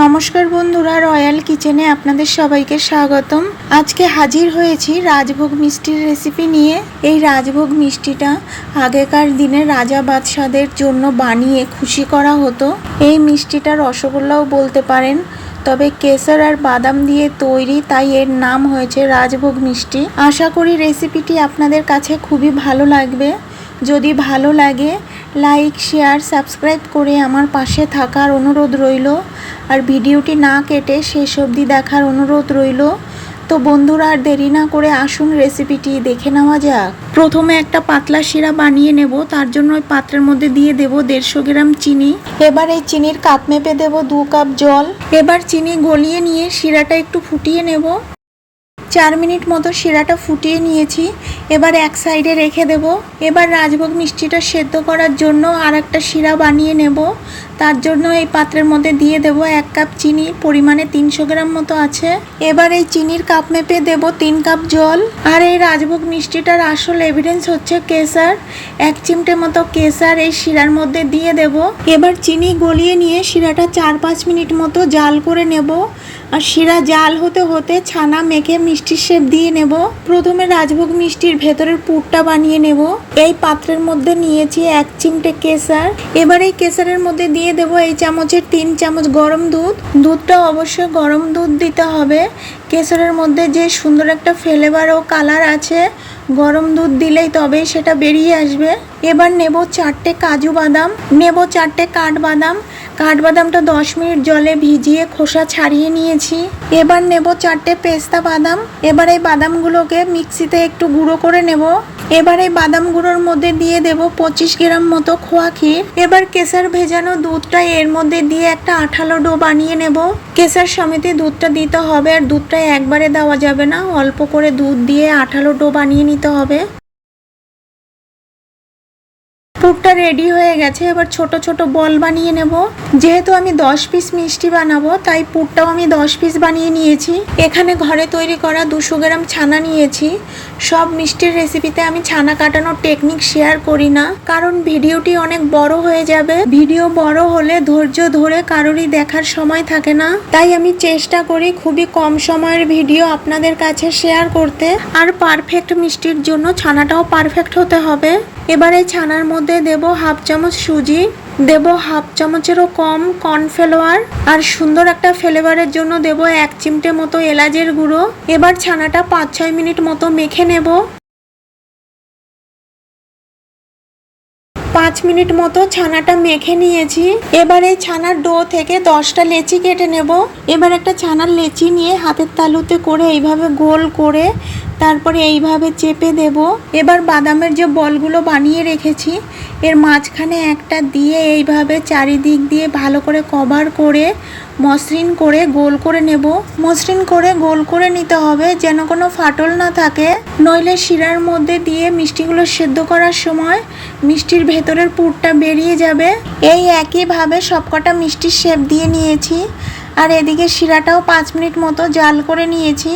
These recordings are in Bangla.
নমস্কার বন্ধুরা, রয়্যাল কিচেনে আপনাদের সবাইকে স্বাগতম। আজকে হাজির হয়েছি রাজভোগ মিষ্টির রেসিপি নিয়ে। এই রাজভোগ মিষ্টিটা আগেকার দিনে রাজা বাদশাদের জন্য বানিয়ে খুশি করা হতো। এই মিষ্টিটা রসগোল্লাও বলতে পারেন, তবে কেসর আর বাদাম দিয়ে তৈরি তাই এর নাম হয়েছে রাজভোগ মিষ্টি। আশা করি রেসিপিটি আপনাদের কাছে খুবই ভালো লাগবে। যদি ভালো লাগে লাইক শেয়ার সাবস্ক্রাইব করে আমার পাশে থাকার অনুরোধ রইল। আর ভিডিওটি না কেটে শেষ অবধি দেখার অনুরোধ রইল। তো বন্ধুরা, আর দেরি না করে আসুন রেসিপিটি দেখে নেওয়া যাক। প্রথমে একটা পাতলা শিরা বানিয়ে নেব। তার জন্য ওই পাত্রের মধ্যে দিয়ে দেব দেড়শো গ্রাম চিনি। এবার এই চিনির কাপ মেপে দেব দু কাপ জল। এবার চিনি গলিয়ে নিয়ে শিরাটা একটু ফুটিয়ে নেব। চার মিনিট মতো শিরাটা ফুটিয়ে নিয়েছি। এবার এক সাইডে রেখে দেব। এবার রাজভোগ মিষ্টিটা সেদ্ধ করার জন্য আর একটা শিরা বানিয়ে নেব। তার জন্য এই পাত্রের মধ্যে দিয়ে দেব এক কাপ চিনি, পরিমাণে তিনশো গ্রাম মতো আছে। এবার এই চিনির কাপ মেপে দেব তিন কাপ জল। আর এই রাজভোগ মিষ্টিটার আসল এভিডেন্স হচ্ছে কেসার। এক চিমটে মতো কেসার এই শিরার মধ্যে দিয়ে দেব। এবার চিনি গলিয়ে নিয়ে শিরাটা চার পাঁচ মিনিট মতো জাল করে নেব। আর শিরা জাল হতে হতে ছানা মেখে মিষ্টির শেপ দিয়ে নেব। প্রথমে রাজভোগ মিষ্টির ভেতরের পুরটা বানিয়ে নেব। এই পাত্রের মধ্যে নিয়েছি এক চিমটে কেসার। এবার এই কেসারের মধ্যে দিয়ে দেব এই চামচের তিন চামচ গরম দুধ। দুধটা অবশ্যই গরম দুধ দিতে হবে। কেসারের মধ্যে যে সুন্দর একটা ফ্লেভার ও কালার আছে, গরম দুধ দিলেই তবেই সেটা বেরিয়ে আসবে। এবার নেব চারটে কাজু বাদাম। নেব চারটে কাঠবাদাম কাঠবাদামটা দশ মিনিট জলে ভিজিয়ে খোসা ছাড়িয়ে নিয়েছি। এবার নেব চারটে পেস্তা বাদাম। এবার এই বাদামগুলোকে মিক্সিতে একটু গুঁড়ো করে নেব। এবার এই বাদাম গুঁড়োর মধ্যে দিয়ে দেব পঁচিশ গ্রাম মতো খোয়া ক্ষীর। এবার কেসার ভেজানো দুধটা এর মধ্যে দিয়ে একটা আঠালো ডো বানিয়ে নেব। কেসার সমেতে দুধটা দিতে হবে আর দুধটা একবারে দেওয়া যাবে না। অল্প করে দুধ দিয়ে আঠালো ডো বানিয়ে নিতে হবে। পুরটা রেডি হয়ে গেছে, এবার ছোট ছোট বল বানিয়ে নেব। যেহেতু আমি দশ পিস মিষ্টি বানাবো, তাই পুরটাও আমি দশ পিস বানিয়ে নিয়েছি। এখানে ঘরে তৈরি করা দুশো গ্রাম ছানা নিয়েছি। সব মিষ্টির রেসিপিতে আমি ছানা কাটানোর টেকনিক শেয়ার করি না, কারণ ভিডিওটি অনেক বড় হয়ে যাবে। ভিডিও বড় হলে ধৈর্য ধরে কারোরই দেখার সময় থাকে না। তাই আমি চেষ্টা করি খুবই কম সময়ের ভিডিও আপনাদের কাছে শেয়ার করতে। আর পারফেক্ট মিষ্টির জন্য ছানাটাও পারফেক্ট হতে হবে। এবারে ছানার মধ্যে দেব হাফ চামচ সুজি, দেব হাফ চামচেরও কম কর্নফ্লাওয়ার আর সুন্দর একটা ফ্লেভারের জন্য দেব এক চিমটে মতো এলাচের গুঁড়ো। এবার ছানাটা পাঁচ ছয় মিনিট মতো মেখে নেব। পাঁচ মিনিট মতো ছানাটা মেখে নিয়েছি। এবার এই ছানার ডো থেকে দশটা লেচি কেটে নেব। এবার একটা ছানার লেচি নিয়ে হাতের তালুতে করে এইভাবে গোল করে তারপরে এইভাবে চেপে দেব। এবার বাদামের যে বলগুলো বানিয়ে রেখেছি, এর মাঝখানে একটা দিয়ে এইভাবে চারিদিক দিয়ে ভালো করে কভার করে, মসৃণ করে গোল করে নেব। মসৃণ করে গোল করে নিতে হবে যেন কোনো ফাটল না থাকে। নইলে শিরার মধ্যে দিয়ে মিষ্টিগুলো সেদ্ধ করার সময় মিষ্টির ভেতরের পুরটা বেরিয়ে যাবে। এই একইভাবে সবকটা মিষ্টির শেপ দিয়ে নিয়েছি। আর এদিকে শিরাটাও পাঁচ মিনিট মতো জাল করে নিয়েছি।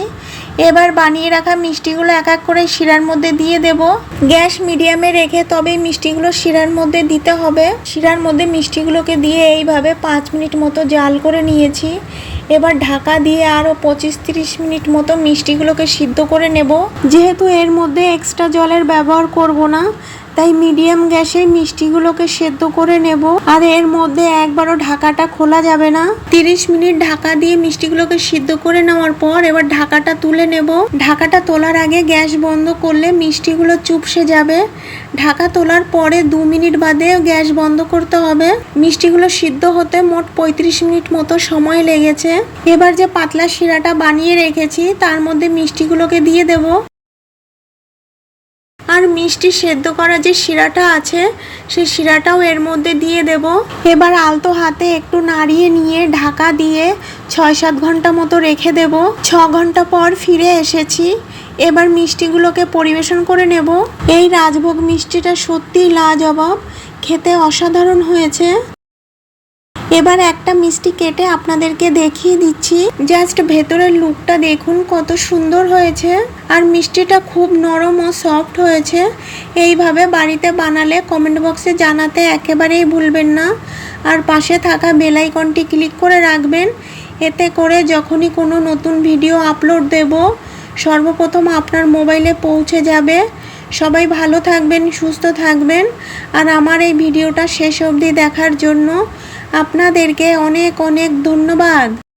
এবার বানিয়ে রাখা মিষ্টিগুলো এক এক করে শিরার মধ্যে দিয়ে দেব। গ্যাস মিডিয়ামে রেখে তবে মিষ্টিগুলো শিরার মধ্যে দিতে হবে। শিরার মধ্যে মিষ্টিগুলোকে দিয়ে এইভাবে পাঁচ মিনিট মতো জাল করে নিয়েছি। এবার ঢাকা দিয়ে আরও পঁচিশ তিরিশ মিনিট মতো মিষ্টিগুলোকে সিদ্ধ করে নেব। যেহেতু এর মধ্যে এক্সট্রা জলের ব্যবহার করব না তাই মিডিয়াম গ্যাসে মিষ্টিগুলোকে সেদ্ধ করে নেব। আর এর মধ্যে একবারও ঢাকাটা খোলা যাবে না। তিরিশ মিনিট ঢাকা দিয়ে মিষ্টিগুলোকে সিদ্ধ করে নেওয়ার পর এবার ঢাকাটা তুলে নেব। ঢাকাটা তোলার আগে গ্যাস বন্ধ করলে মিষ্টিগুলো চুপসে যাবে। ঢাকা তোলার পরে দু মিনিট বাদে গ্যাস বন্ধ করতে হবে। মিষ্টিগুলো সিদ্ধ হতে মোট পঁয়ত্রিশ মিনিট মতো সময় লেগেছে। এবার যে পাতলা শিরাটা বানিয়ে রেখেছি, তার মধ্যে মিষ্টিগুলোকে দিয়ে দেবো। মিষ্টি সেদ্ধ করা যে শিরাটা আছে, সেই শিরাটাও এর মধ্যে দিয়ে দেব। এবার আলতো হাতে একটু নাড়িয়ে নিয়ে ঢাকা দিয়ে ছয় সাত ঘণ্টা মতো রেখে দেব। ছ ঘণ্টা পর ফিরে এসেছি। এবার মিষ্টিগুলোকে পরিবেশন করে নেব। এই রাজভোগ মিষ্টিটা সত্যিই লাজবাব, খেতে অসাধারণ হয়েছে। এবার একটা একটা মিষ্টি কেটে আপনাদেরকে দেখিয়ে দিচ্ছি। জাস্ট ভেতরের লুকটা দেখুন কত সুন্দর হয়েছে। আর মিষ্টিটা খুব নরম ও সফট হয়েছে। এইভাবে বাড়িতে বানালে কমেন্ট বক্সে জানাতে একেবারেই ভুলবেন না। আর পাশে থাকা বেল আইকনটি ক্লিক করে রাখবেন। এতে করে যখনই কোনো নতুন ভিডিও আপলোড দেব, সর্বপ্রথম আপনার মোবাইলে পৌঁছে যাবে। সবাই ভালো থাকবেন, সুস্থ থাকবেন। আর আমার এই ভিডিওটা শেষ অবধি দেখার জন্য আপনাদেরকে অনেক অনেক ধন্যবাদ।